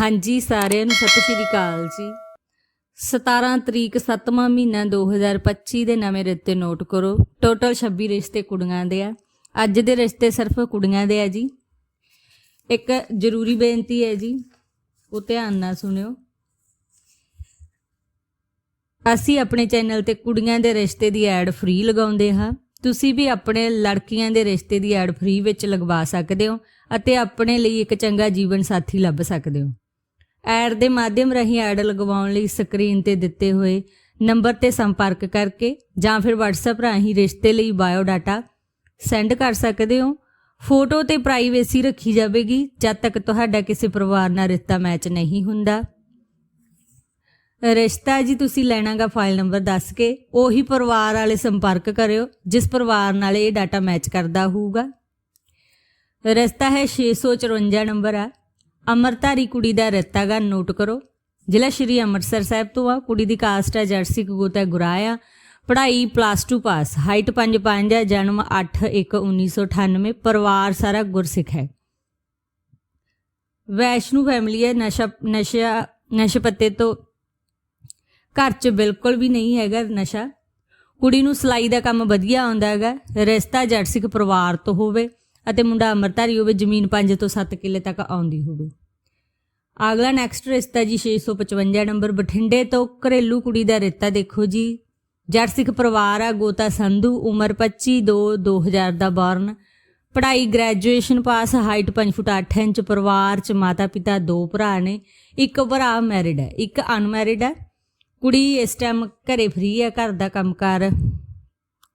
ਹਾਂਜੀ, ਸਾਰਿਆਂ ਨੂੰ ਸਤਿ ਸ਼੍ਰੀ ਅਕਾਲ ਜੀ। 17 ਤਰੀਕ 7ਵਾਂ ਮਹੀਨਾ 2025 ਦੇ ਨਵੇਂ ਰਿਸ਼ਤੇ ਨੋਟ ਕਰੋ। ਟੋਟਲ 26 ਰਿਸ਼ਤੇ ਕੁੜੀਆਂ ਦੇ ਆ। ਅੱਜ ਦੇ ਰਿਸ਼ਤੇ ਸਿਰਫ ਕੁੜੀਆਂ ਦੇ ਆ ਜੀ। ਇੱਕ ਜ਼ਰੂਰੀ ਬੇਨਤੀ ਹੈ ਜੀ, ਉਹ ਧਿਆਨ ਨਾਲ ਸੁਣਿਓ। ਅਸੀਂ ਆਪਣੇ ਚੈਨਲ ਤੇ ਕੁੜੀਆਂ ਦੇ ਰਿਸ਼ਤੇ ਦੀ ਐਡ ਫ੍ਰੀ ਲਗਾਉਂਦੇ ਹਾਂ। ਤੁਸੀਂ ਵੀ ਆਪਣੇ ਲੜਕੀਆਂ ਦੇ ਰਿਸ਼ਤੇ ਦੀ ਐਡ ਫ੍ਰੀ ਵਿੱਚ ਲਗਵਾ ਸਕਦੇ ਹੋ ਅਤੇ ਆਪਣੇ ਲਈ ਇੱਕ ਚੰਗਾ ਜੀਵਨ ਸਾਥੀ ਲੱਭ ਸਕਦੇ ਹੋ। ਐਡ ਦੇ ਮਾਧਿਅਮ ਰਾਹੀਂ ਐਡ ਲਗਵਾਉਣ ਲਈ ਸਕਰੀਨ ਤੇ ਦਿੱਤੇ ਹੋਏ ਨੰਬਰ ਤੇ ਸੰਪਰਕ ਕਰਕੇ ਜਾਂ ਫਿਰ WhatsApp ਰਾਹੀਂ ਰਿਸ਼ਤੇ ਲਈ ਬਾਇਓ ਡਾਟਾ ਸੈਂਡ ਕਰ ਸਕਦੇ ਹੋ। ਫੋਟੋ ਤੇ ਪ੍ਰਾਈਵੇਸੀ ਰੱਖੀ ਜਾਵੇਗੀ, ਜਦ ਤੱਕ ਤੁਹਾਡਾ ਕਿਸੇ ਪਰਿਵਾਰ ਨਾਲ ਰਿਸ਼ਤਾ ਮੈਚ ਨਹੀਂ ਹੁੰਦਾ। ਰਿਸ਼ਤਾ ਜੀ, ਤੁਸੀਂ ਲੈਣਾਗਾ ਫਾਈਲ ਨੰਬਰ ਦੱਸ ਕੇ, ਉਹੀ ਪਰਿਵਾਰ ਵਾਲੇ ਸੰਪਰਕ ਕਰਿਓ, ਜਿਸ ਪਰਿਵਾਰ ਨਾਲ ਇਹ ਡਾਟਾ ਮੈਚ ਕਰਦਾ ਹੋਊਗਾ। ਰਿਸ਼ਤਾ ਹੈ 654 ਨੰਬਰ ਆ। ਅਮਰਤਾਰੀ ਕੁੜੀ ਦਾ ਰਿਸ਼ਤਾ ਨੋਟ ਕਰੋ। ਜ਼ਿਲ੍ਹਾ ਸ਼੍ਰੀ ਅੰਮ੍ਰਿਤਸਰ ਸਾਹਿਬ ਤੋਂ ਆ। ਕੁੜੀ ਦੀ ਕਾਸਟ ਹੈ ਜਰਸੀ ਕਗੋਤਾ ਗੁਰਾਇਆ। ਪੜ੍ਹਾਈ ਪਲੱਸ 2 ਪਾਸ ਹਾਈਟ 5'5 ਹੈ ਜਨਮ 8/1/1998 ਪਰਿਵਾਰ ਸਾਰਾ ਗੁਰਸਿੱਖ ਹੈ। ਵੈਸ਼ਨੂ ਫੈਮਿਲੀ ਹੈ। ਨਸ਼ਾ ਨਸ਼ਾ ਨਸ਼ੇ ਪੱਤੇ ਤੋਂ ਘਰ 'ਚ ਬਿਲਕੁਲ ਵੀ ਨਹੀਂ ਹੈਗਾ ਨਸ਼ਾ। ਕੁੜੀ ਨੂੰ ਸਿਲਾਈ ਦਾ ਕੰਮ ਵਧੀਆ ਆਉਂਦਾ ਹੈਗਾ। ਰਿਸ਼ਤਾ ਜੱਟ ਪਰਿਵਾਰ ਤੋਂ ਹੋਵੇ। ਅਤੇ ਮੁੰਡਾ ਅਮਰਤਾਰੀ ਹੋਵੇ, ਜ਼ਮੀਨ 5 ਤੋਂ 7 ਕਿੱਲੇ ਤੱਕ ਆਉਂਦੀ ਹੋਵੇ। ਅਗਲਾ ਨੈਕਸਟ ਰਿਸ਼ਤਾ ਜੀ 655 ਨੰਬਰ, ਬਠਿੰਡੇ ਤੋਂ ਘਰੇਲੂ ਕੁੜੀ ਦਾ ਰਿਸ਼ਤਾ ਦੇਖੋ ਜੀ। ਜੱਟ ਸਿੱਖ ਪਰਿਵਾਰ ਆ, ਗੋਤਾ ਸੰਧੂ, ਉਮਰ 25 2 2000 ਦਾ ਬੌਰਨ ਪੜ੍ਹਾਈ graduation pass height 5 foot 8 inch, ਪਰਿਵਾਰ ਚ ਮਾਤਾ ਪਿਤਾ ਦੋ ਭਰਾ ਨੇ, ਇੱਕ ਭਰਾ ਮੈਰਿਡ ਹੈ ਇੱਕ ਅਨਮੈਰਿਡ ਹੈ ਕੁੜੀ ਇਸ ਟਾਈਮ ਘਰੇ ਫ੍ਰੀ ਹੈ ਘਰ ਦਾ ਕੰਮਕਾਰ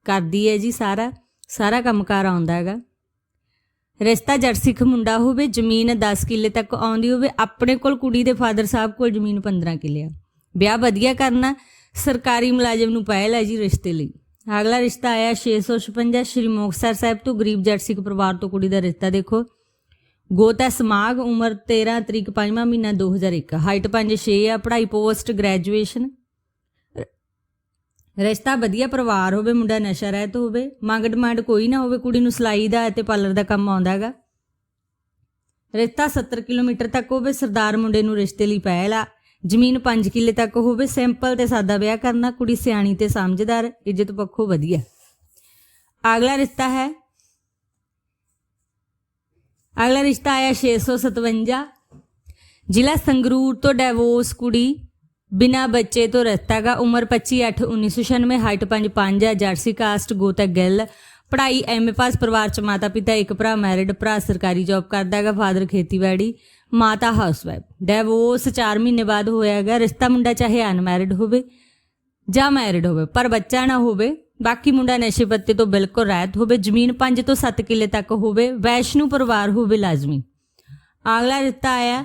ਕਰਦੀ ਹੈ ਜੀ ਸਾਰਾ ਸਾਰਾ ਕੰਮਕਾਰ ਆਉਂਦਾ ਹੈਗਾ। ਰਿਸ਼ਤਾ ਜੱਟ ਮੁੰਡਾ ਹੋਵੇ, ਜ਼ਮੀਨ 10 ਕਿੱਲੇ ਤੱਕ ਆਉਂਦੀ ਹੋਵੇ, ਆਪਣੇ ਕੋਲ ਕੁੜੀ ਦੇ ਫਾਦਰ ਸਾਹਿਬ ਕੋਲ ਜ਼ਮੀਨ 15 ਕਿੱਲੇ ਆ। ਵਿਆਹ ਵਧੀਆ ਕਰਨਾ, ਸਰਕਾਰੀ ਮੁਲਾਜ਼ਮ ਨੂੰ ਪਹਿਲ ਹੈ ਜੀ ਰਿਸ਼ਤੇ ਲਈ। ਅਗਲਾ ਰਿਸ਼ਤਾ ਆਇਆ 656 ਸ਼੍ਰੀ ਮੁਕਤਸਰ ਸਾਹਿਬ ਤੋਂ ਗਰੀਬ ਜੱਟ ਪਰਿਵਾਰ ਤੋਂ ਕੁੜੀ ਦਾ ਰਿਸ਼ਤਾ ਦੇਖੋ। ਗੋਤਾ ਸਮਾਗ, ਉਮਰ 13 ਤਰੀਕ 5ਵਾਂ ਮਹੀਨਾ 2001 ਹਾਈਟ 5'6 ਆ, ਪੜ੍ਹਾਈ ਪੋਸਟ, ਗ੍ਰੈਜੂਏਸ਼ਨ। ਰਿਸ਼ਤਾ ਵਧੀਆ ਪਰਿਵਾਰ ਹੋਵੇ, ਮੁੰਡਾ ਨਸ਼ਾ ਰਹਿਤ ਹੋਵੇ, ਮੰਗ ਡਿਮਾਂਡ ਕੋਈ ਨਾ ਹੋਵੇ, ਕੁੜੀ ਨੂੰ ਸਿਲਾਈ ਦਾ ਅਤੇ ਪਾਰਲਰ ਦਾ ਕੰਮ ਆਉਂਦਾ ਹੈਗਾ। ਰਿਸ਼ਤਾ 70 ਕਿਲੋਮੀਟਰ ਤੱਕ ਹੋਵੇ, ਸਰਦਾਰ ਮੁੰਡੇ ਨੂੰ ਰਿਸ਼ਤੇ ਲਈ ਪਹਿਲ ਆ। ਜ਼ਮੀਨ 5 ਕਿੱਲੇ ਤੱਕ ਹੋਵੇ, ਸਿੰਪਲ ਤੇ ਸਾਦਾ ਵਿਆਹ ਕਰਨਾ, ਕੁੜੀ ਸਿਆਣੀ ਤੇ ਸਮਝਦਾਰ, ਇੱਜ਼ਤ ਪੱਖੋਂ ਵਧੀਆ। ਅਗਲਾ ਰਿਸ਼ਤਾ ਹੈ। ਅਗਲਾ ਰਿਸ਼ਤਾ ਆਇਆ 657 ਜ਼ਿਲ੍ਹਾ ਸੰਗਰੂਰ ਤੋਂ ਡਿਵੋਰਸ ਕੁੜੀ ਬਿਨਾ ਬੱਚੇ ਤੋਂ ਰਸਤਾਗਾ ਉਮਰ 25/8/1996 ਹਾਈਟ 5'5 ਹੈ ਜਰਸੀ ਕਾਸਟ ਗੋਤਾ ਗਿੱਲ ਪੜ੍ਹਾਈ ਐਮਏ ਪਾਸ ਪਰਿਵਾਰ ਚ ਮਾਤਾ ਪਿਤਾ ਇੱਕ ਭਰਾ ਮੈਰਿਡ ਭਰਾ ਸਰਕਾਰੀ ਜੌਬ ਕਰਦਾ ਹੈਗਾ ਫਾਦਰ ਖੇਤੀਬਾੜੀ ਮਾਤਾ ਹਾਊਸਵਾਈਫ ਡਿਵੋਰਸ 4 ਮਹੀਨੇ ਬਾਅਦ ਹੋਇਆ ਹੈਗਾ ਰਿਸ਼ਤਾ ਮੁੰਡਾ ਚਾਹੇ ਅਨਮੈਰਿਡ ਹੋਵੇ ਜਾਂ ਮੈਰਿਡ ਹੋਵੇ ਪਰ ਬੱਚਾ ਨਾ ਹੋਵੇ ਬਾਕੀ ਮੁੰਡਾ ਨਸ਼ੇ ਪੱਤੇ ਤੋਂ ਬਿਲਕੁਲ ਰਹਿਤ ਹੋਵੇ ਜ਼ਮੀਨ 5 ਤੋਂ 7 ਕਿੱਲੇ ਤੱਕ ਹੋਵੇ ਵੈਸ਼ਨੂ ਪਰਿਵਾਰ ਹੋਵੇ ਲਾਜ਼ਮੀ ਅਗਲਾ ਰਿਸ਼ਤਾ ਆਇਆ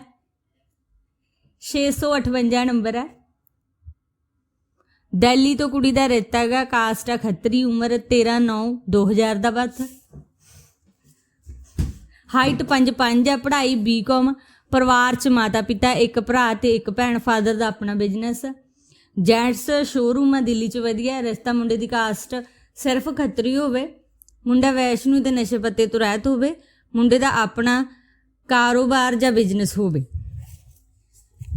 658 ਨੰਬਰ ਹੈ ਦਿੱਲੀ ਤੋਂ ਕੁੜੀ ਦਾ ਰਿਸ਼ਤਾ ਹੈਗਾ ਕਾਸਟ ਆ ਖੱਤਰੀ, ਉਮਰ 13 9 2000 ਦਾ ਬਰਥ ਹਾਈਟ 5 5 ਹੈ ਪੜ੍ਹਾਈ ਬੀਕਾਮ ਪਰਿਵਾਰ ਚ ਮਾਤਾ ਪਿਤਾ, ਇੱਕ ਭਰਾ ਤੇ ਇੱਕ ਭੈਣ ਫਾਦਰ ਦਾ ਆਪਣਾ ਬਿਜ਼ਨਸ ਜੈਂਟਸ ਸ਼ੋਰੂਮ ਹੈ ਦਿੱਲੀ ਚ ਵਧੀਆ ਰਿਸ਼ਤਾ ਮੁੰਡੇ ਦੀ ਕਾਸਟ ਸਿਰਫ ਖੱਤਰੀ ਹੋਵੇ। ਮੁੰਡਾ ਵੈਸ਼ਨੂ ਤੇ ਨਸ਼ੇ ਪੱਤੇ ਤੋਂ ਰਹਿਤ ਹੋਵੇ, ਮੁੰਡੇ ਦਾ ਆਪਣਾ ਕਾਰੋਬਾਰ ਜਾਂ ਬਿਜ਼ਨਸ ਹੋਵੇ।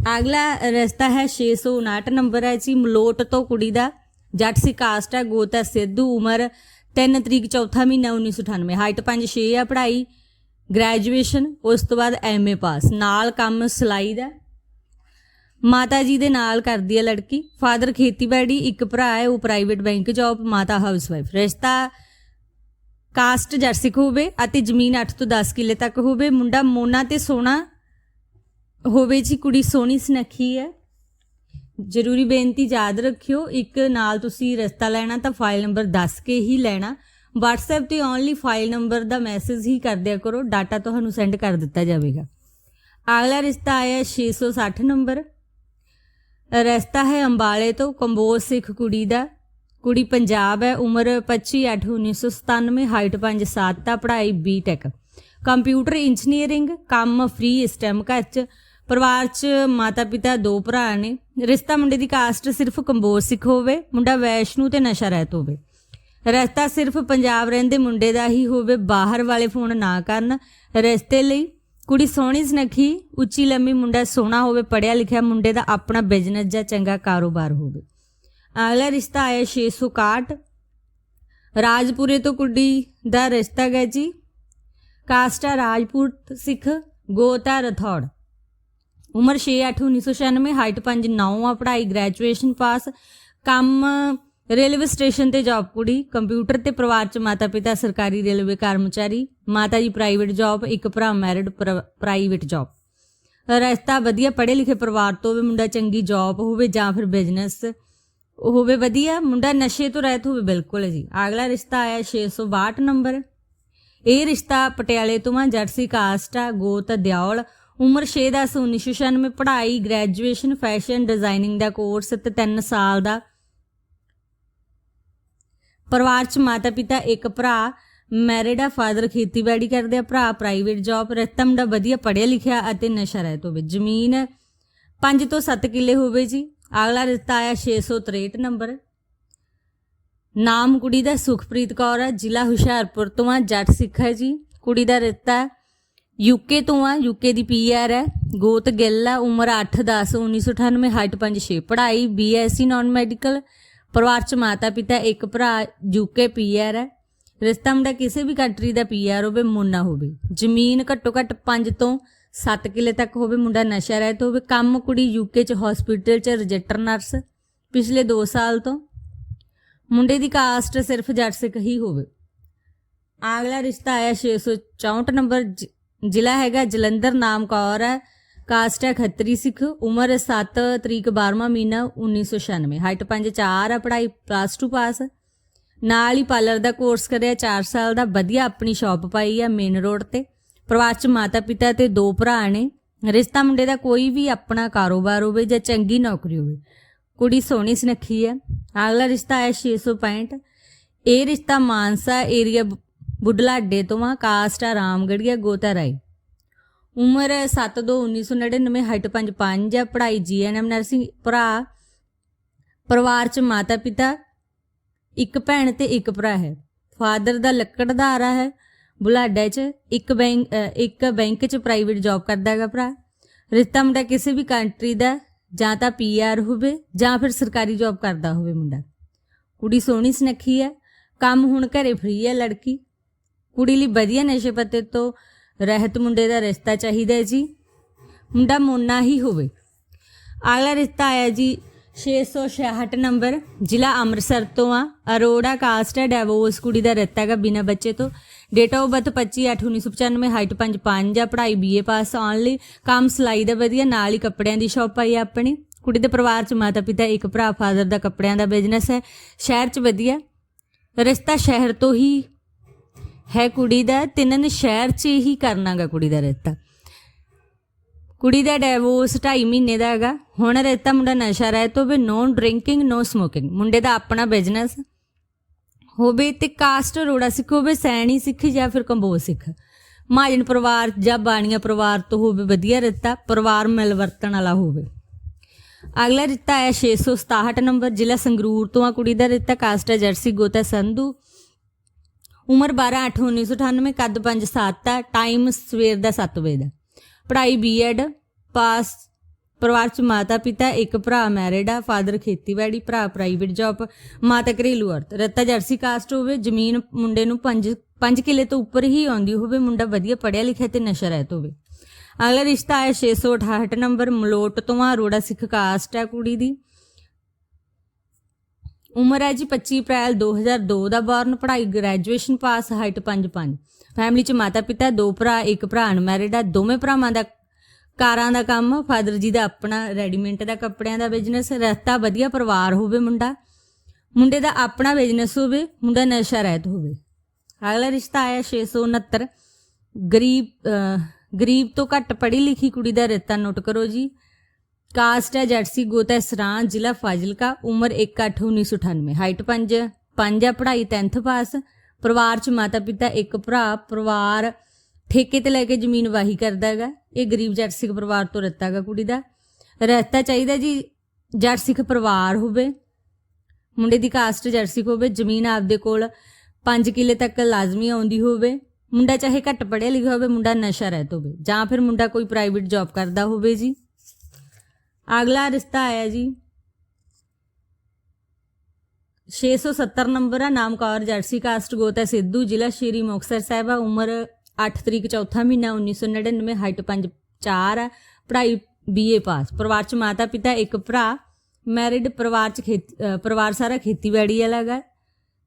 ਅਗਲਾ ਰਸਤਾ ਹੈ 659 ਨੰਬਰ ਹੈ ਜੀ, ਮਲੋਟ ਤੋਂ ਕੁੜੀ ਦਾ। ਜੱਟ ਸੀ, ਕਾਸਟ ਹੈ, ਗੋਤਾ ਸਿੱਧੂ, ਉਮਰ 3 ਤਰੀਕ ਚੌਥਾ ਮਹੀਨਾ 1998 ਹਾਈਟ 5'6 ਆ ਪੜ੍ਹਾਈ। ਗ੍ਰੈਜੂਏਸ਼ਨ ਉਸ ਤੋਂ ਬਾਅਦ ਐਮਏ ਪਾਸ ਨਾਲ ਕੰਮ ਸਿਲਾਈ ਦਾ। ਮਾਤਾ ਜੀ ਦੇ ਨਾਲ ਕਰਦੀ ਹੈ ਲੜਕੀ। ਫਾਦਰ ਖੇਤੀਬਾੜੀ, ਇੱਕ ਭਰਾ ਹੈ, ਉਹ ਪ੍ਰਾਈਵੇਟ ਬੈਂਕ ਜੌਬ ਮਾਤਾ ਹਾਊਸਵਾਈਫ ਰਿਸ਼ਤਾ ਕਾਸਟ ਜਰਸਿਕ ਹੋਵੇ ਅਤੇ ਜ਼ਮੀਨ 8 ਤੋਂ 10 ਕਿੱਲੇ ਤੱਕ ਹੋਵੇ। ਮੁੰਡਾ ਮੋਨਾ ਤੇ ਸੋਨਾ ਹੋਵੇ ਜੀ, ਕੁੜੀ ਸੋਹਣੀ ਸੁਨੱਖੀ ਹੈ। ਜ਼ਰੂਰੀ ਬੇਨਤੀ ਯਾਦ ਰੱਖਿਓ, ਇੱਕ ਨਾਲ ਤੁਸੀਂ ਰਸਤਾ ਲੈਣਾ ਤਾਂ ਫਾਈਲ ਨੰਬਰ ਦੱਸ ਕੇ ਹੀ ਲੈਣਾ। WhatsApp ਤੇ ਓਨਲੀ ਫਾਈਲ ਨੰਬਰ ਦਾ ਮੈਸੇਜ ਹੀ ਕਰਦਿਆ ਕਰੋ ਡਾਟਾ ਤੁਹਾਨੂੰ ਸੈਂਡ ਕਰ ਦਿੱਤਾ ਜਾਵੇਗਾ। ਅਗਲਾ ਰਿਸ਼ਤਾ ਆਇਆ 660 ਨੰਬਰ ਰਸਤਾ ਹੈ ਅੰਬਾਲੇ ਤੋਂ, ਕੰਬੋਜ ਸਿੱਖ ਕੁੜੀ ਦਾ। ਕੁੜੀ ਪੰਜਾਬ ਹੈ, ਉਮਰ 25/8/1997 ਹਾਈਟ 5'7 ਤਾਂ ਪੜ੍ਹਾਈ ਬੀਟੈਕ ਕੰਪਿਊਟਰ ਇੰਜੀਨੀਅਰਿੰਗ ਕੰਮ ਫ੍ਰੀ ਇਸ ਟਾਈਮ ਘਰ ਚ। ਪਰਿਵਾਰ ਚ ਮਾਤਾ ਪਿਤਾ ਦੋ ਭਰਾ ਨੇ। ਰਿਸ਼ਤਾ ਮੁੰਡੇ ਦੀ ਕਾਸਟ ਸਿਰਫ ਕੰਬੋਜ ਸਿੱਖ ਹੋਵੇ, ਮੁੰਡਾ ਵੈਸ਼ਨੂ ਤੇ ਨਸ਼ਾ ਰਹਿਤ ਹੋਵੇ। ਰਿਸ਼ਤਾ ਸਿਰਫ ਪੰਜਾਬ ਰਹਿੰਦੇ ਮੁੰਡੇ ਦਾ ਹੀ ਹੋਵੇ, ਬਾਹਰ ਵਾਲੇ ਫੋਨ ਨਾ ਕਰਨ ਰਿਸ਼ਤੇ ਲਈ। ਕੁੜੀ ਸੋਹਣੀ ਸੁਨੱਖੀ, ਉੱਚੀ ਲੰਮੀ, ਮੁੰਡਾ ਸੋਹਣਾ ਹੋਵੇ ਪੜਿਆ ਲਿਖਿਆ ਮੁੰਡੇ ਦਾ ਆਪਣਾ ਬਿਜ਼ਨਸ ਜਾਂ ਚੰਗਾ ਕਾਰੋਬਾਰ ਹੋਵੇ। ਅਗਲਾ ਰਿਸ਼ਤਾ ਆਇਆ 661 ਰਾਜਪੁਰੇ ਤੋਂ ਕੁੜੀ ਦਾ ਰਿਸ਼ਤਾ ਹੈ ਜੀ। ਕਾਸਟ ਆ ਰਾਜਪੂਤ ਸਿੱਖ, ਗੋਤ ਆ ਰਥੌੜ। ਉਮਰ 6/8/1996 ਹਾਈਟ 5'9 ਆ, ਪੜ੍ਹਾਈ ਗ੍ਰੈਜੂਏਸ਼ਨ ਪਾਸ ਕੰਮ ਰੇਲਵੇ ਸਟੇਸ਼ਨ ਤੇ ਜੌਬ ਕੁੜੀ ਕੰਪਿਊਟਰ ਤੇ ਪਰਿਵਾਰ ਚ ਮਾਤਾ ਪਿਤਾ ਸਰਕਾਰੀ ਰੇਲਵੇ ਕਰਮਚਾਰੀ, ਮਾਤਾ ਜੀ ਪ੍ਰਾਈਵੇਟ ਜੌਬ ਇੱਕ ਭਰਾ ਮੈਰਿਡ ਪ੍ਰਾਈਵੇਟ ਜੌਬ ਰਸਤਾ ਵਧੀਆ ਪੜ੍ਹੇ ਲਿਖੇ ਪਰਿਵਾਰ ਤੋਂ ਹੋਵੇ, ਮੁੰਡਾ ਚੰਗੀ ਜੌਬ ਹੋਵੇ ਜਾਂ ਫਿਰ ਬਿਜ਼ਨਸ ਹੋਵੇ ਵਧੀਆ, ਮੁੰਡਾ ਨਸ਼ੇ ਤੋਂ ਰਹਿਤ ਹੋਵੇ, ਬਿਲਕੁਲ ਜੀ। ਅਗਲਾ ਰਿਸ਼ਤਾ ਆਇਆ 662 ਨੰਬਰ। ਇਹ ਰਿਸ਼ਤਾ ਪਟਿਆਲੇ ਤੋਂ ਆ, ਜਰਸੀ ਕਾਸਟ ਆ, ਗੋਤ ਦਿਉਲ ਉਮਰ 6 10 1996 ਪੜ੍ਹਾਈ ਗ੍ਰੈਜੂਏਸ਼ਨ ਫੈਸ਼ਨ ਡਿਜ਼ਾਈਨਿੰਗ ਦਾ ਕੋਰਸ ਤੇ 3 ਸਾਲ ਦਾ। ਪਰਿਵਾਰ ਚ ਮਾਤਾ ਪਿਤਾ, ਇੱਕ ਭਰਾ ਮੈਰਿਡ ਆ ਫਾਦਰ ਖੇਤੀਬਾੜੀ ਕਰਦੇ ਆ, ਭਰਾ ਪ੍ਰਾਈਵੇਟ ਜੌਬ ਰਤਮ ਦਾ ਵਧੀਆ ਪੜ੍ਹਿਆ ਲਿਖਿਆ ਅਤੇ ਨਸ਼ਾ ਰਹਿਤ ਹੋਵੇ ਜ਼ਮੀਨ। 5 ਤੋਂ 7 ਕਿੱਲੇ ਹੋਵੇ ਜੀ। ਅਗਲਾ ਰਿਸ਼ਤਾ ਆਇਆ 663 ਨੰਬਰ। ਨਾਮ ਕੁੜੀ ਦਾ ਸੁਖਪ੍ਰੀਤ ਕੌਰ ਹੈ ਜ਼ਿਲ੍ਹਾ ਹੁਸ਼ਿਆਰਪੁਰ ਤੋਂ ਆ, ਜੱਟ ਸਿੱਖ ਹੈ ਜੀ। ਕੁੜੀ ਦਾ ਰਿਸ਼ਤਾ ਯੂਕੇ ਤੋਂ ਆ ਯੂਕੇ ਦੀ ਪੀਆਰ ਹੈ। ਗੋਤ ਗਿੱਲ ਆ, ਉਮਰ 8 10 1998 ਹਾਈਟ 5 6 ਪੜ੍ਹਾਈ ਬੀਐਸਸੀ ਨਾਨ ਮੈਡੀਕਲ ਪਰਿਵਾਰ ਚ ਮਾਤਾ ਪਿਤਾ, ਇੱਕ ਭਰਾ ਯੂਕੇ ਪੀਆਰ ਹੈ। ਰਿਸ਼ਤਾ ਮੁੰਡਾ ਕਿਸੇ ਵੀ ਕੰਟਰੀ ਦਾ ਪੀਆਰ ਹੋਵੇ, ਮੁੰਨਾ ਹੋਵੇ। ਜ਼ਮੀਨ ਘੱਟੋ ਘੱਟ 5 ਤੋਂ 7 ਕਿੱਲੇ ਤੱਕ ਹੋਵੇ, ਮੁੰਡਾ ਨਸ਼ਾ ਰਹਿਤ ਹੋਵੇ। ਕੰਮ ਕੁੜੀ ਯੂਕੇ ਚ ਹਸਪੀਟਲ ਚ ਰਜਿਸਟਰ ਨਰਸ ਪਿਛਲੇ 2 ਸਾਲ ਤੋਂ। ਮੁੰਡੇ ਦੀ ਕਾਸਟ ਸਿਰਫ ਜੱਟ ਸਿੱਖ ਹੀ ਹੋਵੇ। ਅਗਲਾ ਰਿਸ਼ਤਾ ਆਇਆ 664 ਨੰਬਰ ਜ਼ਿਲ੍ਹਾ ਹੈਗਾ ਜਲੰਧਰ, ਨਾਮ ਕੌਰ ਹੈ। ਕਾਸਟ ਹੈ ਖੱਤਰੀ ਸਿੱਖ, ਉਮਰ 7 ਤਰੀਕ 12ਵਾਂ ਮਹੀਨਾ 1996 ਹਾਈਟ 5 4 ਆ ਪੜ੍ਹਾਈ ਪਲੱਸ 2 ਪਾਸ ਨਾਲ ਹੀ ਪਾਰਲਰ ਦਾ ਕੋਰਸ ਕਰਿਆ 4 ਸਾਲ ਦਾ ਵਧੀਆ ਆਪਣੀ ਸ਼ਾਪ ਪਾਈ ਆ ਮੇਨ ਰੋਡ ਤੇ। ਪਰਿਵਾਰ ਚ ਮਾਤਾ ਪਿਤਾ ਤੇ ਦੋ ਭਰਾ ਨੇ। ਰਿਸ਼ਤਾ ਮੁੰਡੇ ਦਾ ਕੋਈ ਵੀ ਆਪਣਾ ਕਾਰੋਬਾਰ ਹੋਵੇ ਜਾਂ ਚੰਗੀ ਨੌਕਰੀ ਹੋਵੇ, ਕੁੜੀ ਸੋਹਣੀ ਸੁਨੱਖੀ ਹੈ। ਅਗਲਾ ਰਿਸ਼ਤਾ ਹੈ 665 ਇਹ ਰਿਸ਼ਤਾ ਮਾਨਸਾ ਏਰੀਆ ਬੁੱਢਲਾਡੇ ਤੋਂ ਆ, ਕਾਸਟ ਆ ਰਾਮਗੜੀਆ ਗੋਤਾ ਰਾਈ ਉਮਰ 7/2/1999 ਹਾਈਟ 5'5 ਹੈ ਪੜ੍ਹਾਈ ਜੀਐਨਐਮ ਨਰਸਿੰਗ ਭਰਾ, ਪਰਿਵਾਰ ਚ ਮਾਤਾ ਪਿਤਾ, ਇੱਕ ਭੈਣ ਤੇ ਇੱਕ ਭਰਾ ਹੈ। ਫਾਦਰ ਦਾ ਲੱਕੜਦਾਰਾ ਹੈ ਬੁਲਾਡਾ ਚ ਇੱਕ ਬੈਂਕ ਇੱਕ ਬੈਂਕ ਚ ਪ੍ਰਾਈਵੇਟ ਜੌਬ ਕਰਦਾ ਹੈਗਾ ਭਰਾ। ਰਿਸ਼ਤਾ ਮੁੰਡਾ ਕਿਸੇ ਵੀ ਕੰਟਰੀ ਦਾ ਜਾਂ ਤਾਂ ਪੀਆਰ ਹੋਵੇ, ਜਾਂ ਫਿਰ ਸਰਕਾਰੀ ਜੌਬ ਕਰਦਾ ਹੋਵੇ ਮੁੰਡਾ। ਕੁੜੀ ਸੋਹਣੀ ਸੁਨੱਖੀ ਹੈ, ਕੰਮ ਹੁਣ ਘਰੇ ਫ੍ਰੀ ਹੈ ਲੜਕੀ। ਕੁੜੀ ਲਈ ਵਧੀਆ ਨਸ਼ੇ ਪੱਤੇ ਤੋਂ ਰਹਿਤ ਮੁੰਡੇ ਦਾ ਰਿਸ਼ਤਾ ਚਾਹੀਦਾ ਹੈ ਜੀ। ਮੁੰਡਾ ਮੋਨਾ ਹੀ ਹੋਵੇ। ਅਗਲਾ ਰਿਸ਼ਤਾ ਆਇਆ ਜੀ 666 ਨੰਬਰ, ਜ਼ਿਲ੍ਹਾ ਅੰਮ੍ਰਿਤਸਰ ਤੋਂ ਆ। ਅਰੋੜਾ ਕਾਸਟ ਹੈ ਡਿਵੋਰਸ ਕੁੜੀ ਦਾ ਰਿਸ਼ਤਾ ਹੈਗਾ ਬਿਨਾ ਬੱਚੇ ਤੋਂ। ਡੇਟ ਆਫ ਬਰਥ 25/8/1995 ਹਾਈਟ 5'5 ਆ, ਪੜ੍ਹਾਈ ਬੀਏ ਪਾਸ ਓਨਲੀ ਕੰਮ ਸਿਲਾਈ ਦਾ ਵਧੀਆ, ਨਾਲ ਹੀ ਕੱਪੜਿਆਂ ਦੀ ਸ਼ਾਪ ਆਈ ਆ ਆਪਣੀ। ਕੁੜੀ ਦੇ ਪਰਿਵਾਰ ਚ ਮਾਤਾ ਪਿਤਾ ਇੱਕ ਭਰਾ ਫਾਦਰ ਦਾ ਕੱਪੜਿਆਂ ਦਾ ਬਿਜ਼ਨਸ ਹੈ। ਸ਼ਹਿਰ ਚ ਵਧੀਆ। ਰਿਸ਼ਤਾ ਸ਼ਹਿਰ ਤੋਂ ਹੀ ਹੈ ਕੁੜੀ ਦਾ ਤੇ ਇਹਨਾਂ ਨੇ ਸ਼ਹਿਰ 'ਚ ਹੀ ਕਰਨਾਗਾ ਕੁੜੀ ਦਾ ਰਿਸ਼ਤਾ ਕੁੜੀ ਦਾ ਡਿਵੋਰਸ 2.5 ਮਹੀਨੇ ਦਾ ਹੈਗਾ। ਹੁਣ ਰਿਸ਼ਤਾ ਮੁੰਡਾ ਨਸ਼ਾ ਰਹਿਤ ਹੋਵੇ ਨੋ ਡਰਿੰਕਿੰਗ ਨੋ ਸਮੋਕਿੰਗ ਮੁੰਡੇ ਦਾ ਆਪਣਾ ਬਿਜ਼ਨਸ ਹੋਵੇ ਤੇ ਕਾਸਟ ਰੋੜਾ ਸਿੱਖ, ਹੋਵੇ ਸੈਣੀ ਸਿੱਖ ਜਾਂ ਫਿਰ ਕੰਬੋਜ ਸਿੱਖ। ਮਹਾਜਨ ਪਰਿਵਾਰ ਜਾਂ ਬਾਣੀਆਂ ਪਰਿਵਾਰ ਤੋਂ ਹੋਵੇ ਵਧੀਆ ਰਿਸ਼ਤਾ ਪਰਿਵਾਰ ਮਿਲ ਵਰਤਣ ਵਾਲਾ ਹੋਵੇ। ਅਗਲਾ ਰਿਸ਼ਤਾ ਹੈ 667 ਨੰਬਰ, ਜ਼ਿਲ੍ਹਾ ਸੰਗਰੂਰ ਤੋਂ ਆ ਕੁੜੀ ਦਾ ਰਿਸ਼ਤਾ ਕਾਸਟ ਹੈ ਜਰਸੀ ਗੋਤਾ ਸੰਧੂ। ਉਮਰ 12 8 1998 ਕੱਦ 5 7 ਹੈ ਟਾਈਮ ਸਵੇਰ ਦਾ 7 ਵਜੇ ਦਾ। ਪੜ੍ਹਾਈ ਬੀਐਡ ਪਾਸ ਪਰਿਵਾਰ ਚ ਮਾਤਾ ਪਿਤਾ, ਇੱਕ ਭਰਾ ਮੈਰਿਡ ਆ ਫਾਦਰ ਖੇਤੀਬਾੜੀ, ਭਰਾ ਪ੍ਰਾਈਵੇਟ ਜੌਬ ਮਾਤਾ ਘਰੇਲੂ ਔਰਤ। ਰੱਤਾ ਜਰਸੀ ਕਾਸਟ ਹੋਵੇ, ਜ਼ਮੀਨ ਮੁੰਡੇ ਨੂੰ 5 5 ਕਿਲੇ ਤੋਂ ਉੱਪਰ ਹੀ ਆਉਂਦੀ ਹੋਵੇ, ਮੁੰਡਾ ਵਧੀਆ ਪੜ੍ਹਿਆ ਲਿਖਿਆ ਤੇ ਨਸ਼ਾ ਰਹਿਤ ਹੋਵੇ। ਅਗਲਾ ਰਿਸ਼ਤਾ ਹੈ 668 ਨੰਬਰ, ਮਲੋਟ ਤੋਂ ਆ ਰੋੜਾ ਸਿੱਖ ਕਾਸਟ ਹੈ ਕੁੜੀ ਦੀ। ਉਮਰ ਹੈ ਜੀ 25 ਅਪ੍ਰੈਲ 2002 ਦਾ ਬੌਰਨ ਪੜ੍ਹਾਈ ਗ੍ਰੈਜੂਏਸ਼ਨ ਪਾਸ ਹਾਈਟ 5'5 ਫੈਮਿਲੀ ਚ ਮਾਤਾ ਪਿਤਾ ਦੋ ਭਰਾ ਇੱਕ ਭਰਾ ਅਨਮੈਰਿਡ ਆ ਦੋਵੇਂ ਭਰਾਵਾਂ ਦਾ ਕਾਰਾਂ ਦਾ ਕੰਮ ਫਾਦਰ ਜੀ ਦਾ ਆਪਣਾ ਰੈਡੀਮੈਂਟ ਦਾ ਕੱਪੜਿਆਂ ਦਾ ਬਿਜ਼ਨਸ ਰਸਤਾ ਵਧੀਆ ਪਰਿਵਾਰ ਹੋਵੇ ਮੁੰਡਾ ਮੁੰਡੇ ਦਾ ਆਪਣਾ ਬਿਜ਼ਨਸ ਹੋਵੇ ਮੁੰਡਾ ਨਸ਼ਾ ਰਹਿਤ ਹੋਵੇ। ਅਗਲਾ ਰਿਸ਼ਤਾ ਆਇਆ 669 ਗਰੀਬ ਅਹ, ਗਰੀਬ ਤੋਂ ਘੱਟ ਪੜ੍ਹੀ ਲਿਖੀ ਕੁੜੀ ਦਾ ਰਿਸ਼ਤਾ ਨੋਟ ਕਰੋ ਜੀ। ਕਾਸਟ ਹੈ ਜਰਸੀ ਗੋਤਾ ਸਰਾਂ ਜ਼ਿਲ੍ਹਾ ਫਾਜ਼ਿਲਕਾ, ਉਮਰ 1/8/1998 ਹਾਈਟ 5 5 ਹੈ ਪੜ੍ਹਾਈ 10th ਪਾਸ ਪਰਿਵਾਰ ਚ ਮਾਤਾ ਪਿਤਾ ਇੱਕ ਭਰਾ, ਪਰਿਵਾਰ ਠੇਕੇ ਤੇ ਲੈ ਕੇ ਜ਼ਮੀਨ ਵਾਹੀ ਕਰਦਾ ਹੈਗਾ। ਇਹ ਗਰੀਬ ਜੱਟ ਸਿੱਖ ਪਰਿਵਾਰ ਤੋਂ ਰੱਤਾ ਹੈਗਾ ਕੁੜੀ ਦਾ। ਰਹਿਤਾ ਚਾਹੀਦਾ ਜੀ ਜੱਟ ਸਿੱਖ ਪਰਿਵਾਰ ਹੋਵੇ, ਮੁੰਡੇ ਦੀ ਕਾਸਟ ਜੱਟ ਸਿੱਖ ਹੋਵੇ, ਜ਼ਮੀਨ ਆਪਦੇ ਕੋਲ 5 ਕਿੱਲੇ ਤੱਕ ਲਾਜ਼ਮੀ ਆਉਂਦੀ ਹੋਵੇ। ਮੁੰਡਾ ਚਾਹੇ ਘੱਟ ਪੜ੍ਹਿਆ ਲਿਖਿਆ ਹੋਵੇ, ਮੁੰਡਾ ਨਸ਼ਾ ਰਹਿਤ ਹੋਵੇ। ਜਾਂ ਫਿਰ ਮੁੰਡਾ ਕੋਈ ਪ੍ਰਾਈਵੇਟ ਜੌਬ ਕਰਦਾ ਹੋਵੇ ਜੀ। ਅਗਲਾ ਰਿਸ਼ਤਾ ਆਇਆ ਜੀ। 670 ਨੰਬਰ ਆ, ਨਾਮ ਕੌਰ, ਜਰਸੀ ਕਾਸਟ, ਗੋਤ ਹੈ ਸਿੱਧੂ, ਜ਼ਿਲ੍ਹਾ ਸ਼੍ਰੀ ਮੁਕਤਸਰ ਸਾਹਿਬ ਆ। ਉਮਰ 8 ਤਰੀਕ, ਚੌਥਾ ਮਹੀਨਾ 1999 ਹਾਈਟ 5 4 ਆ। ਪੜ੍ਹਾਈ ਬੀਏ ਪਾਸ ਪਰਿਵਾਰ ਚ ਮਾਤਾ, ਪਿਤਾ, ਇੱਕ ਭਰਾ। ਮੈਰਿਡ ਪਰਿਵਾਰ ਚ ਖੇਤ- ਪਰਿਵਾਰ ਸਾਰਾ ਖੇਤੀਬਾੜੀ ਵਾਲਾ ਹੈਗਾ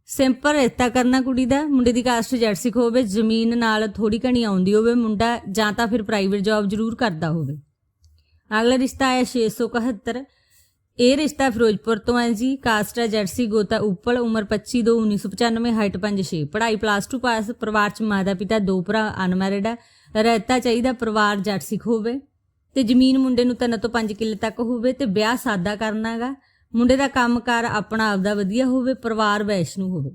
ਸਿੰਪਲ ਰਿਸ਼ਤਾ ਕਰਨਾ ਕੁੜੀ ਦਾ। ਮੁੰਡੇ ਦੀ ਕਾਸਟ ਜਰਸੀ ਹੋਵੇ ਜ਼ਮੀਨ ਨਾਲ ਥੋੜੀ ਘਣੀ ਆਉਂਦੀ ਹੋਵੇ ਮੁੰਡਾ, ਜਾਂ ਤਾਂ ਫਿਰ ਪ੍ਰਾਈਵੇਟ ਜੌਬ ਜ਼ਰੂਰ ਕਰਦਾ ਹੋਵੇ। ਅਗਲਾ ਰਿਸ਼ਤਾ ਹੈ 671 ਇਹ ਰਿਸ਼ਤਾ ਫਿਰੋਜ਼ਪੁਰ ਤੋਂ ਹੈ ਜੀ। ਕਾਸਟ ਹੈ ਜਰਸੀ ਗੋਤਾ ਉਪਲ, ਉਮਰ 25 ਦੋ 1995 ਹਾਈਟ 5'6 ਪੜ੍ਹਾਈ ਪਲੱਸ 2 ਪਾਸ ਪਰਿਵਾਰ ਚ ਮਾਤਾ ਪਿਤਾ, ਦੋ ਭਰਾ ਅਨਮੈਰਿਡ ਹੈ। ਰਹਿਤਾ ਚਾਹੀਦਾ ਪਰਿਵਾਰ ਜੱਟ ਹੋਵੇ। ਤੇ ਜ਼ਮੀਨ ਮੁੰਡੇ ਨੂੰ ਤਿੰਨ ਤੋਂ 5 ਕਿੱਲੇ ਤੱਕ ਹੋਵੇ ਤੇ ਵਿਆਹ ਸਾਦਾ ਕਰਨਾਗਾ ਮੁੰਡੇ ਦਾ ਕੰਮਕਾਰ ਆਪਣਾ ਆਪਦਾ ਵਧੀਆ ਹੋਵੇ, ਪਰਿਵਾਰ ਵੈਸ਼ਨੂ ਹੋਵੇ।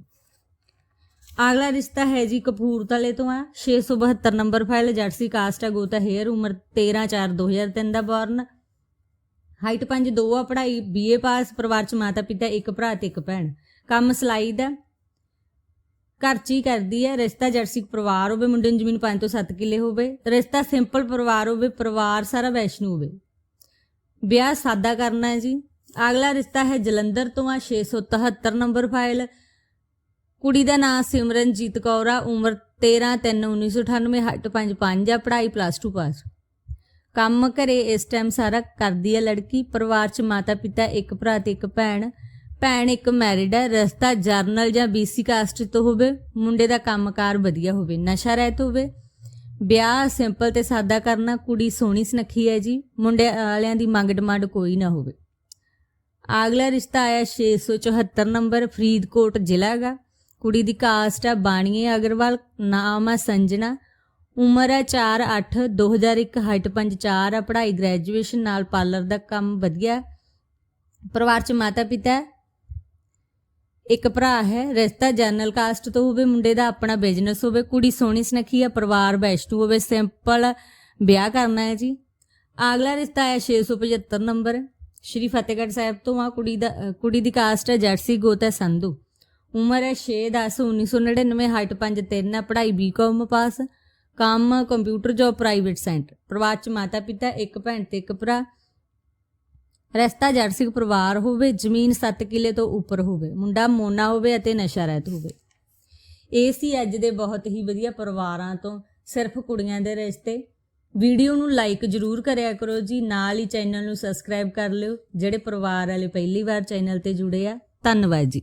ਅਗਲਾ ਰਿਸ਼ਤਾ ਹੈ ਜੀ ਕਪੂਰਥਲੇ ਤੋਂ ਆ। 672 ਨੰਬਰ ਫਾਈਲ, ਜਰਸੀ ਕਾਸਟ ਹੈ ਗੋਤਾ ਹੇਅਰ, ਉਮਰ 13 4 2003 ਦਾ ਬੋਰਨ। ਹਾਈਟ 5 2 ਆ, ਪੜ੍ਹਾਈ ਬੀਏ ਪਾਸ, ਪਰਿਵਾਰ ਚ ਮਾਤਾ ਪਿਤਾ, ਇੱਕ ਭਰਾ ਤੇ ਇੱਕ ਭੈਣ। ਕੰਮ ਸਲਾਈ ਦਾ ਘਰ ਚ ਹੀ ਕਰਦੀ ਹੈ ਰਿਸ਼ਤਾ ਜਰਸੀ ਪਰਿਵਾਰ ਹੋਵੇ, ਮੁੰਡੇ ਨੂੰ ਜ਼ਮੀਨ 5 ਤੋਂ 7 ਕਿੱਲੇ ਹੋਵੇ। ਰਿਸ਼ਤਾ ਸਿੰਪਲ ਪਰਿਵਾਰ ਹੋਵੇ, ਪਰਿਵਾਰ ਸਾਰਾ ਵੈਸ਼ਨੂ ਹੋਵੇ। ਵਿਆਹ ਸਾਦਾ ਕਰਨਾ ਹੈ ਜੀ। ਅਗਲਾ ਰਿਸ਼ਤਾ ਹੈ ਜਲੰਧਰ ਤੋਂ ਆ। 673 ਨੰਬਰ ਫਾਈਲ। ਕੁੜੀ ਦਾ ਨਾਂ ਸਿਮਰਨਜੀਤ ਕੌਰ ਆ, ਉਮਰ 13 3 1998 ਹੱਟ 5 5 ਆ, ਪੜ੍ਹਾਈ ਪਲੱਸ 2 ਪਾਸ ਕੰਮ ਘਰੇ ਇਸ ਟਾਈਮ ਸਾਰਾ ਕਰਦੀ ਹੈ ਲੜਕੀ, ਪਰਿਵਾਰ ਚ ਮਾਤਾ ਪਿਤਾ, ਇੱਕ ਭਰਾ ਤੇ ਇੱਕ ਭੈਣ। ਭੈਣ ਇੱਕ ਮੈਰਿਡ ਹੈ ਰਸਤਾ ਜਰਨਲ ਜਾਂ ਬੀਸੀ ਕਾਸਟ ਤੋਂ ਹੋਵੇ, ਮੁੰਡੇ ਦਾ ਕੰਮਕਾਰ ਵਧੀਆ ਹੋਵੇ, ਨਸ਼ਾ ਰਹਿਤ ਹੋਵੇ। ਵਿਆਹ ਸਿੰਪਲ ਤੇ ਸਾਦਾ ਕਰਨਾ, ਕੁੜੀ ਸੋਹਣੀ ਸੁਨੱਖੀ ਹੈ ਜੀ, ਮੁੰਡੇ ਵਾਲਿਆਂ ਦੀ ਮੰਗ ਡਿਮਾਂਡ ਕੋਈ ਨਾ ਹੋਵੇ। ਅਗਲਾ ਰਿਸ਼ਤਾ ਆਇਆ 674 ਨੰਬਰ, ਫਰੀਦਕੋਟ ਜ਼ਿਲ੍ਹਾ ਦਾ ਕੁੜੀ ਦੀ ਕਾਸਟ ਆ ਬਾਣੀਏ ਅਗਰਵਾਲ, ਨਾਮ ਆ ਸੰਜਨਾ। ਉਮਰ ਹੈ 4 8 2001 ਹਾਈਟ 5 4 ਆ, ਪੜ੍ਹਾਈ ਗ੍ਰੈਜੂਏਸ਼ਨ ਨਾਲ ਪਾਰਲਰ ਦਾ ਕੰਮ ਵਧੀਆ। ਪਰਿਵਾਰ ਚ ਮਾਤਾ ਪਿਤਾ ਇੱਕ ਭਰਾ ਹੈ, ਰਿਸ਼ਤਾ ਜਨਰਲ ਕਾਸਟ ਤੋਂ ਹੋਵੇ, ਮੁੰਡੇ ਦਾ ਆਪਣਾ ਬਿਜ਼ਨਸ ਹੋਵੇ, ਕੁੜੀ ਸੋਹਣੀ ਸੁਨੱਖੀ ਆ, ਪਰਿਵਾਰ ਵੈਸ਼ਨੂ ਹੋਵੇ ਸਿੰਪਲ ਵਿਆਹ ਕਰਨਾ ਹੈ ਜੀ। ਅਗਲਾ ਰਿਸ਼ਤਾ ਹੈ 675 ਨੰਬਰ, ਸ਼੍ਰੀ ਫਤਿਹਗੜ੍ਹ ਸਾਹਿਬ ਤੋਂ ਆ, ਕੁੜੀ ਦਾ ਕੁੜੀ ਦੀ ਕਾਸਟ ਹੈ ਜਰਸੀ ਗੋਤ ਹੈ ਸੰਧੂ। ਉਮਰ ਹੈ 6 10 1999 ਹਾਈਟ 5 3 ਹੈ ਪੜ੍ਹਾਈ ਬੀਕਾਮ ਪਾਸ, ਕੰਮ ਕੰਪਿਊਟਰ ਜੋਬ ਪ੍ਰਾਈਵੇਟ ਸੈਂਟਰ ਪਰਿਵਾਰ ਚ ਮਾਤਾ ਪਿਤਾ, ਇੱਕ ਭੈਣ ਤੇ ਇੱਕ ਭਰਾ। ਰਸਤਾ ਜਰਸੀ ਪਰਿਵਾਰ ਹੋਵੇ, ਜ਼ਮੀਨ 7 ਕਿੱਲੇ ਤੋਂ ਉੱਪਰ ਹੋਵੇ, ਮੁੰਡਾ ਮੋਨਾ ਹੋਵੇ ਅਤੇ ਨਸ਼ਾ ਰਹਿਤ ਹੋਵੇ। ਇਹ ਸੀ ਅੱਜ ਦੇ ਬਹੁਤ ਹੀ ਵਧੀਆ ਪਰਿਵਾਰਾਂ ਤੋਂ, ਸਿਰਫ ਕੁੜੀਆਂ ਦੇ ਰਿਸ਼ਤੇ। ਵੀਡੀਓ ਨੂੰ ਲਾਈਕ ਜਰੂਰ ਕਰਿਆ ਕਰੋ ਜੀ, ਨਾਲ ਹੀ ਚੈਨਲ ਨੂੰ ਸਬਸਕ੍ਰਾਈਬ ਕਰ ਲਿਓ, ਜਿਹੜੇ ਪਰਿਵਾਰ ਵਾਲੇ ਪਹਿਲੀ ਵਾਰ ਚੈਨਲ ਤੇ ਜੁੜੇ ਆ। ਧੰਨਵਾਦ ਜੀ।